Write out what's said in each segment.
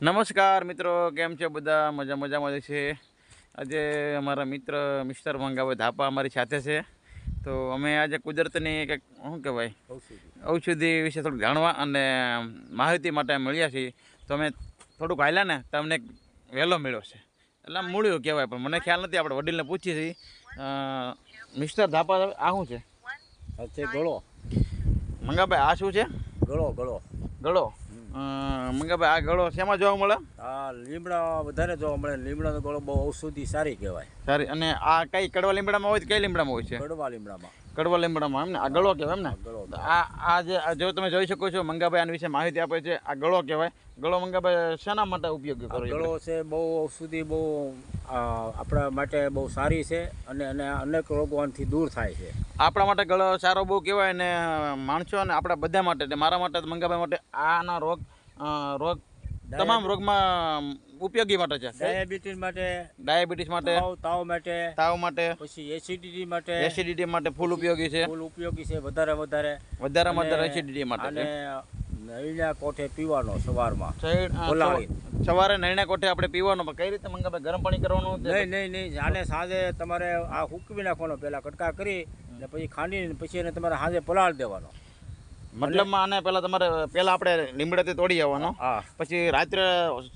નમસ્કાર મિત્રો કેમ છે બધા? મજા મજામાં મજા છે. આજે અમારા મિત્ર મિસ્ટર મંગાવે ધાપા અમારી સાથે છે. તો અમે આજે કુદરતની કંઈક શું કહેવાય? ઔષધિ વિશે થોડુંક જાણવા અને માહિતી માટે મળ્યા છીએ. તો અમે થોડુંક હાલ્યા ને તમને વહેલો મળ્યો છે. એટલે મૂળ્યું કહેવાય પણ મને ખ્યાલ નથી આપણે વડીલને પૂછીએ છીએ. મિસ્ટર ધાપા આ શું છે ગળો. મંગાભાઈ આ શું છે? ગળો ગળો. ગળો. મંગાભાઈ આ ગળો શેમાં જોવા મળે? આ લીમડા વધારે જોવા મળે. લીમડાનો ગળો બહુ ઔષધિ સારી કહેવાય. સારી. અને આ કઈ કડવા લીમડામાં હોય કઈ લીમડામાં હોય છે? કડવા લીમડામાં. કડવા લીમડામાં એમ ને? આ ગળો કહેવાય એમ ને? આ ગળો આ આ જે જો તમે જોઈ શકો છો મંગાભાઈ આના વિશે માહિતી આપે છે આ ગળો કહેવાય. ગળો મંગાભાઈ શેના માટે ઉપયોગી કરો ગળો છે બહુ ઔષધિ બહુ આપણા માટે બહુ સારી છે અને અને અનેક રોગોથી દૂર થાય છે. આપણા માટે ગળો સારો બહુ કહેવાય ને માણસો અને આપણા બધા માટે મારા માટે મંગાભાઈ માટે આના રોગ રોગ તમામ રોગમાં ઉપયોગી માટે છે? ડાયાબિટીસ માટે ડાયાબિટીસ માટે? તાવ માટે તાવ માટે? પછી એસિડિટી માટે એસિડિટી માટે ફૂલ ઉપયોગી છે? ફૂલ ઉપયોગી છે વધારે વધારે. વધારે વધારે એસિડિટી માટે અને નળીના કોઠે પીવાનો સવારમાં. સવારે નૈણા કોઠે આપણે પીવાનો? પણ કઈ રીતે? મંગાભાઈ ગરમ પાણી કરવાનું? નહીં નહીં નહીં. આને સાંજે તમારે આ હુકવી નાખવાનો પહેલા કટકા કરી ને પછી ખાંડીને પછી એને તમારે સાંજે પલાળ દેવાનો. મતલબમાં આને પહેલા તમારે પહેલા આપણે લીમડાથી તોડી આવવાનો પછી રાત્રે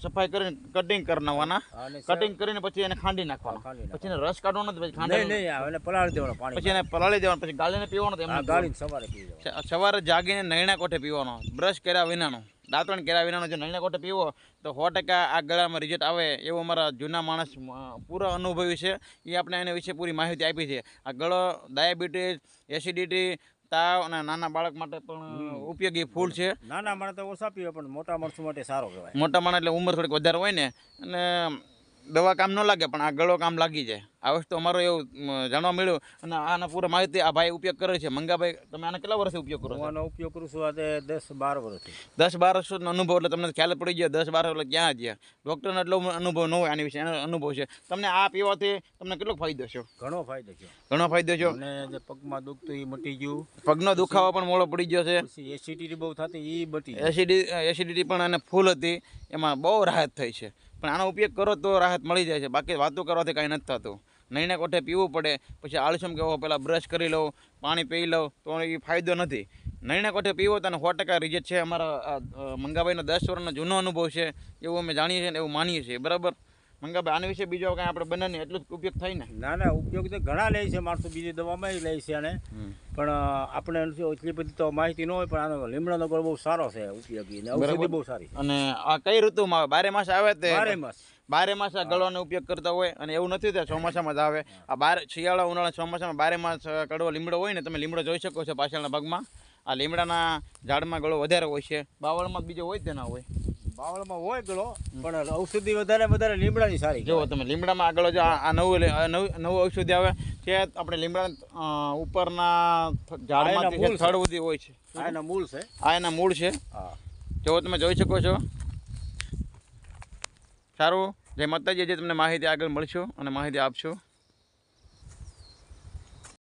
સફાઈ કરીને કટિંગ કરી નાખવાના. કટિંગ કરીને પછી એને ખાંડી નાખવાનો. પછી એને રસ કાઢવાનો પછી ખાંડી નહીં એને પલાળી દેવાનો પાણી પછી એને પલાળી દેવાનો પછી ગાળીને પીવાનો એમને ગાળીને સવારે પીવાનો સવારે જાગીને નૈણા કોઠે પીવાનો બ્રશ કર્યા વિનાનો દાંતણ કર્યા વિનાનો જો નૈણા કોઠે પીવો તો સો ટકા આ ગળામાં રિઝલ્ટ આવે એવો અમારા જૂના માણસ પૂરા અનુભવી છે. એ આપણે એના વિશે પૂરી માહિતી આપી છે. આ ગળો ડાયાબિટીસ એસિડિટી તાવ અને નાના બાળક માટે પણ ઉપયોગી ફૂલ છે. નાના માણસ તો ઓછા પીવે પણ મોટા માણસો માટે સારો કહેવાય. મોટા માણસ એટલે ઉંમર થોડીક વધારે હોય ને અને દવા કામ ન લાગે પણ આ ગળો કામ લાગી જાય. આ વસ્તુ અમારો એવું જાણવા મળ્યું. અને આના પૂરા માહિતી આ ભાઈ ઉપયોગ કરે છે. મંગાભાઈ તમે આના કેટલા વર્ષથી ઉપયોગ કરો આનો ઉપયોગ કરું છું આજે દસ બાર વર્ષથી. દસ બાર વર્ષનો અનુભવ એટલે તમને ખ્યાલ પડી ગયો દસ બાર એટલે ક્યાં ગયા? ડૉક્ટરનો એટલો અનુભવ ન હોય આની વિશે એનો અનુભવ છે. તમને આ પીવાથી તમને કેટલો ફાયદો છે ઘણો ફાયદો છે ઘણો ફાયદો છે અને જે પગમાં દુખતું એ મટી ગયું. પગનો દુખાવો પણ મોળો પડી ગયો છે. એસિડિટી બહુ થતી એ ગયું એસિડિટી એસિડિટી પણ અને ફૂલ હતી. એમાં બહુ રાહત થઈ છે. પણ આનો ઉપયોગ કરો તો રાહત મળી જાય છે. બાકી વાતો કરવાથી કાંઈ નથી થતું. નહીંને કોઠે પીવું પડે, પછી આળસમ કેવો પહેલાં બ્રશ કરી લઉં, પાણી પી લઉં, તો એ ફાયદો નથી. નહીંને કોઠે પીવો તો સો ટકા રિઝલ્ટ છે અમારા મંગાભાઈનો દસ વર્ષનો જૂનો અનુભવ છે, એવું અમે જાણીએ છીએ ને એવું માનીએ છીએ. બરાબર? મંગાભાઈ આના વિશે બીજો કાંઈ આપણે બંનેને એટલું જ ઉપયોગ થાય ને. ના ના ઉપયોગ તો ઘણા લે છે માણસો બીજી દવામાં લે છે અને પણ આપણે એટલી બધી તો માહિતી ન હોય પણ આનો લીમડાનો ગળ બહુ સારો છે ઉપયોગી ને ઔષધિ બહુ સારી અને આ કઈ ઋતુમાં આવે? બારે માસ આવે તે? બારે માસ. બારે માસ આ ગળોનો ઉપયોગ કરતા હોય અને એવું નથી તે ચોમાસામાં જ આવે. આ બાર શિયાળા ઉનાળા ચોમાસામાં બારે માસ કડવો લીમડો હોય ને તમે લીમડો જોઈ શકો છો પાછળના ભાગમાં. આ લીમડાના ઝાડમાં ગળો વધારે હોય છે. બાવળમાં બીજો હોય તેના તે ના હોય. બાવળમાં હોય ગળો પણ ઔષધિ વધારે વધારે લીમડાની સારી જુઓ તમે લીમડામાં આગળ જો આ નવું નવું ઔષધિ આવે છે આપણે લીમડા ઉપરના ઝાડમાંથી થડ સુધી હોય છે. આ એના મૂળ છે. આ એના મૂળ છે. જો તમે જોઈ શકો છો. સારું જય માતાજી જે તમને માહિતી આગળ મળશો અને માહિતી આપશું.